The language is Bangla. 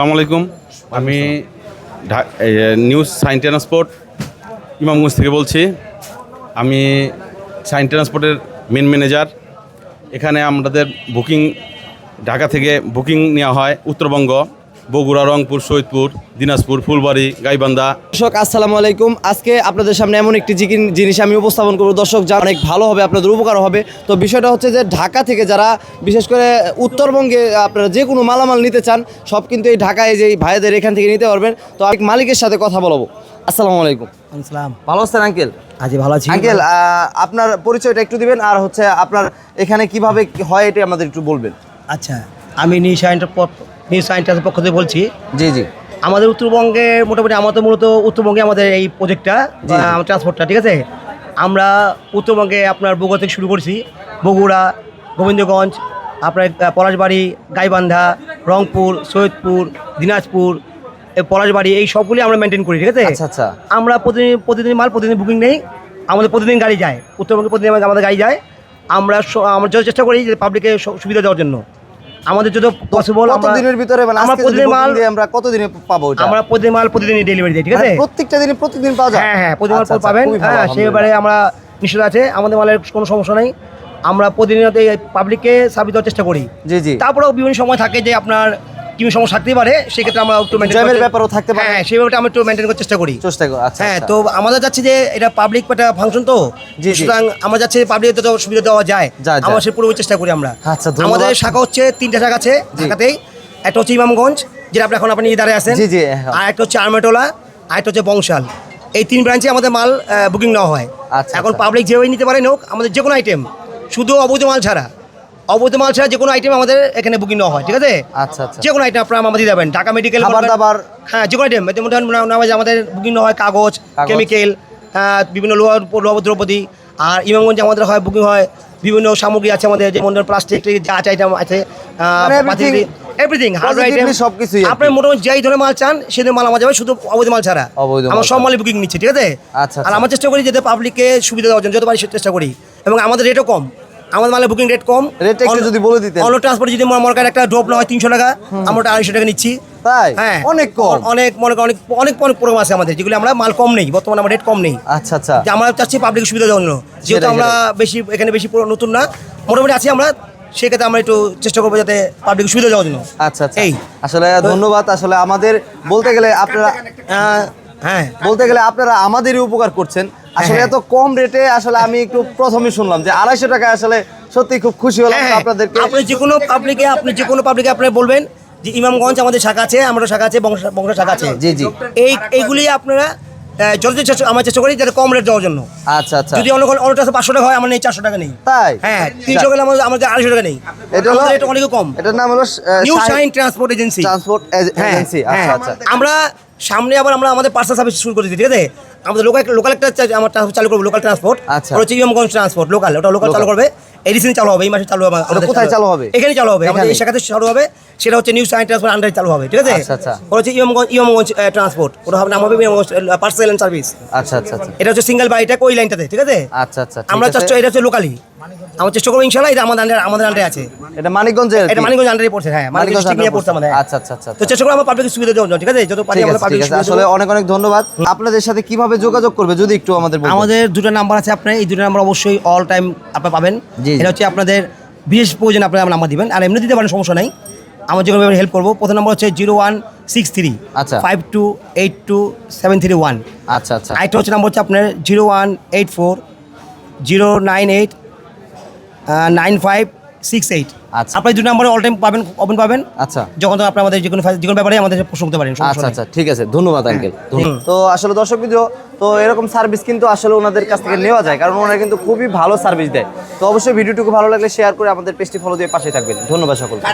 আসসালামু আলাইকুম। আমি নিউজ সাইন ট্রান্সপোর্ট, ইমামগঞ্জ থেকে বলছি। আমি সাইন ট্রান্সপোর্টের মেন ম্যানেজার এখানে আমাদের বুকিং ঢাকা থেকে বুকিং নেওয়া হয় উত্তরবঙ্গ। বগুড়া রংপুর সৈয়দপুর দিনাজপুর ফুলবাড়ি গাইবান্ধা। দর্শক আসসালামু আলাইকুম। আজকে আপনাদের সামনে এমন একটি জিনিস আমি উপস্থাপন করব। দর্শক যা অনেক ভালো হবে আপনাদের উপকার হবে। তো বিষয়টা হচ্ছে যে ঢাকা থেকে যারা বিশেষ করে উত্তরবঙ্গে আপনারা যে কোনো মালামাল নিতে চান সব কিন্তু এই ঢাকায় যে ভাইদের এখান থেকে নিতে পারবেন। তো আমি মালিকের সাথে কথা বলব। আসসালামু আলাইকুম। আসসালাম ভালো আছেন আঙ্কেল? আজি ভালো আছি। আঙ্কেল আপনার পরিচয়টা একটু দিবেন আর হচ্ছে আপনার এখানে কীভাবে হয় এটা আমাদের একটু বলবেন। আচ্ছা আমি নিউ সায়েন্সের নিউ সায়েন্সের পক্ষ থেকে বলছি। জি জি। আমাদের উত্তরবঙ্গে মোটামুটি আমাদের মূলত উত্তরবঙ্গে আমাদের এই প্রজেক্টটা। ট্রান্সপোর্টটা ঠিক আছে? আমরা উত্তরবঙ্গে আপনার বগুড়া থেকে শুরু করছি। বগুড়া গোবিন্দগঞ্জ আপনার পলাশবাড়ি গাইবান্ধা রংপুর সৈয়দপুর দিনাজপুর পলাশবাড়ি এই সবগুলি আমরা মেনটেন করি ঠিক আছে? আচ্ছা আচ্ছা। আমরা প্রতিদিন প্রতিদিন মাল প্রতিদিন বুকিং নেই। আমাদের প্রতিদিন গাড়ি যায়। উত্তরবঙ্গে প্রতিদিন আমাদের- গাড়ি যায়। আমরা আমরা চেষ্টা করি যে পাবলিকে সুবিধা দেওয়ার জন্য। আমাদের যত পসিবল আমরা দিনের ভিতরে মানে আমরা প্রতিদিন মাল আমরা কত দিনে পাবো এটা আমরা প্রতিদিন মাল প্রতিদিন ডেলিভারি দিই ঠিক আছে? মানে প্রত্যেকটা দিনে প্রতিদিন পাওয়া যায়? হ্যাঁ হ্যাঁ প্রতিদিন মাল আচ্ছা, আচ্ছা, পাবেন। হ্যাঁ। সেবারে আমরা নিশ্চিত আছে আমাদের মালের কোনো সমস্যা নেই। আমরা প্রতিনিয়ত এই পাবলিককে সার্ভিস দেওয়ার চেষ্টা করি। জি জি। তারপরেও বিভিন্ন সময় থাকে যে আপনার কি সমস্যা থাকতেই পারে সেক্ষেত্রে আমরা একটু মেনটেন ব্যাপারও থাকতে পারে। হ্যাঁ ব্যাপারটা আমরা একটু মেনটেন করার চেষ্টা করি। চেষ্টা করো আচ্ছা হ্যাঁ আচ্ছা। তো আমাদের যাচ্ছে যে এটা পাবলিক একটা ফাংশন তো। সুতরাং আমরা যাচ্ছে পাবলিক তো সুবিধা দেওয়া যায়। আমরা সে পুরো চেষ্টা করি আমরা। আচ্ছা, আমাদের শাখা হচ্ছে তিনটা শাখা আছে ঢাকাতেই। একটা হচ্ছে ইমামগঞ্জ যেটা আপনি এখন আপনি দাঁড়িয়ে আছেন। জি, জি, হ্যাঁ। আর একটা হচ্ছে আরমেটোলা আর একটা হচ্ছে বংশাল। এই তিন ব্রাঞ্চে আমাদের মাল বুকিং নেওয়া হয়। আচ্ছা, এখন আচ্ছা। পাবলিক যেভাবে নিতে পারেন হোক আমাদের যে কোনো আইটেম শুধু অবৈধ মাল ছাড়া। অবৈধ মাল ছাড়া যে কোনো আইটেম আমাদের এখানে বুকিং নেওয়া হয় ঠিক আছে? আচ্ছা আচ্ছা। যে কোনো আইটেম আপনারা আমাদের দেবেন। ঢাকা মেডিকেল খাবার দাবার হ্যাঁ যে কোনো আইটেম আমাদের বুকিং হয় কাগজ। কেমিক্যাল বিভিন্ন লোহার লোহ দ্রৌপদী। আর ইমামগঞ্জে আমাদের হয় বুকিং হয় বিভিন্ন সামগ্রী আছে আমাদের যেমন প্লাস্টিক যা আছে আইটেম আছে এভরিথিং সবকিছুই আর কি। আপনি মোটামুটি যেই ধরনের মাল চান সেই ধরনের মাল আমার যাবে শুধু অবৈধ মাল ছাড়া। আমরা সব। মালই বুকিং নিচ্ছি ঠিক আছে? আচ্ছা, আর আচ্ছা। আমরা চেষ্টা করি যাতে পাবলিককে সুবিধা দেওয়ার জন্য যত পারি চেষ্টা করি। এবং আমাদের রেটও কম। আমাদের মালের বুকিং রেট কম। রেট একটু যদি বলে দিতেন। অন্য ট্রান্সপোর্ট যদি মনে করেন একটা ড্রপ না হয় তিনশো টাকা আমরা আড়াইশো টাকা নিচ্ছি। তাই? হ্যাঁ। অনেক কম। অনেক মনে অনেক অনেক অনেক প্রোগ্রাম আছে আমাদের যেগুলো আমরা মাল কম নেই বর্তমানে আমরা রেট কম নেই। আচ্ছা আচ্ছা। যে আমরা চাচ্ছি পাবলিক সুবিধা দেওয়ার জন্য। যেহেতু আমরা বেশি এখানে বেশি পুরো নতুন না মোটামুটি আছি আমরা সেক্ষেত্রে আমরা একটু চেষ্টা করব যাতে পাবলিক সুবিধা দেওয়ার জন্য। আচ্ছা আচ্ছা। এই। আসলে ধন্যবাদ আসলে আমাদের বলতে গেলে আপনারা হ্যাঁ। বলতে গেলে আপনারা আমাদেরই উপকার করছেন। আসলে হ্যাঁ। এত কম রেটে আসলে আমি একটু প্রথমে শুনলাম যে আড়াইশো টাকা আসলে সত্যি খুব খুশি হলাম হ্যাঁ, আপনাদেরকে। আপনি যে কোনো পাবলিকে আপনি যে কোনো পাবলিকে আপনি বলবেন যে ইমামগঞ্জ আমাদের শাখা আছে আমরা শাখা আছে বংশ বংশ শাখা আছে। জি, জি। এই এইগুলি আপনারা আহ, যত চেষ্টা আমরা চেষ্টা করি যাতে কম রেট দেওয়ার জন্য। আচ্ছা আচ্ছা। যদি অন্য কোনো- অন্যটা পাঁচশো টাকা হয় আমার নেই চারশো টাকা নেই। তাই? হ্যাঁ তিনশো গেলে আমাদের আমাদের আড়াইশো টাকা নেই। এটা হলো রেট অনেক কম। এটার নাম হলো new shine transport agency transport হ্যাঁ, এজেন্সি আচ্ছা হ্যাঁ। আচ্ছা। আমরা সামনে আবার আমরা আমাদের পার্সেল সার্ভিস শুরু করেছি ঠিক আছে? আমাদের লোকাল লোকাল একটা আমার ট্রান্সপোর্ট চালু করব লোকাল ট্রান্সপোর্ট আচ্ছা। হচ্ছে ইমামগঞ্জ ট্রান্সপোর্ট লোকাল ওটা লোকাল চালু করবে। এই রিসেন্ট চালু হবে এই মাসে চালু হবে আমাদের কোথায় চালু হবে? এখানে চালু হবে আমাদের এই শাখাতে চালু হবে। সেটা হচ্ছে নিউ সাইন ট্রান্সপোর্ট আন্ডারে চালু হবে ঠিক আছে? আচ্ছা, আচ্ছা। ওটা হচ্ছে ইমামগঞ্জ ইমামগঞ্জ ট্রান্সপোর্ট ওটা হবে নাম হবে পার্সেল অ্যান্ড সার্ভিস আচ্ছা আচ্ছা এটা হচ্ছে সিঙ্গেল বাড়িটা ওই লাইনটাতে ঠিক আছে? আচ্ছা আচ্ছা আমরা। চেষ্টা এটা হচ্ছে লোকালি আমরা চেষ্টা করব ইনশাল্লাহ এটা আমাদের আন্ডারে আমাদের আন্ডারে আছে। এটা মানিকগঞ্জের এটা মানিকগঞ্জ আন্ডারে পড়ছে হ্যাঁ মানিকগঞ্জ নিয়ে পড়ছে আমাদের। আচ্ছা আচ্ছা আচ্ছা তো চেষ্টা করব আমরা পাবলিক সুবিধা দেওয়ার জন্য ঠিক আছে? যত পারি আমরা পাবলিক আছে। আসলে অনেক অনেক ধন্যবাদ। আপনাদের সাথে কীভাবে যোগাযোগ করবে যদি একটু আমাদের। আমাদের দুটো নাম্বার আছে আপনার এই দুটো নাম্বার অবশ্যই অল টাইম আপনার পাবেন। এটা হচ্ছে আপনাদের বিশেষ প্রয়োজন আপনার নাম্বার দিবেন। আর এমনি দিতে পারেন সমস্যা নাই। আমার যে কোনো হেল্প করব। প্রথম নম্বর হচ্ছে জিরো ওয়ান সিক্স থ্রি আচ্ছা। Five two eight two seven three one আচ্ছা আচ্ছা। আরেকটা হচ্ছে নাম্বার হচ্ছে আপনার zero one eight four zero nine eight nine five six eight আচ্ছা। আপনি দু নম্বরে অল টাইম পাবেন ওপেন পাবেন আচ্ছা। যখন তখন আপনি আমাদের যে কোনো যে কোনো ব্যাপারে আমাদের প্রশ্ন করতে পারেন আচ্ছা আচ্ছা ঠিক আছে ধন্যবাদ আঙ্কেল তো আসলে দর্শক বিদ্রোহ তো এরকম সার্ভিস কিন্তু আসলে ওনাদের কাছ থেকে নেওয়া যায় কারণ ওনারা কিন্তু খুবই ভালো সার্ভিস দেয়। তো অবশ্যই ভিডিওটুকু ভালো লাগলে শেয়ার করে আমাদের পেজটি ফলো দিয়ে পাশে থাকবেন। ধন্যবাদ সকলকে।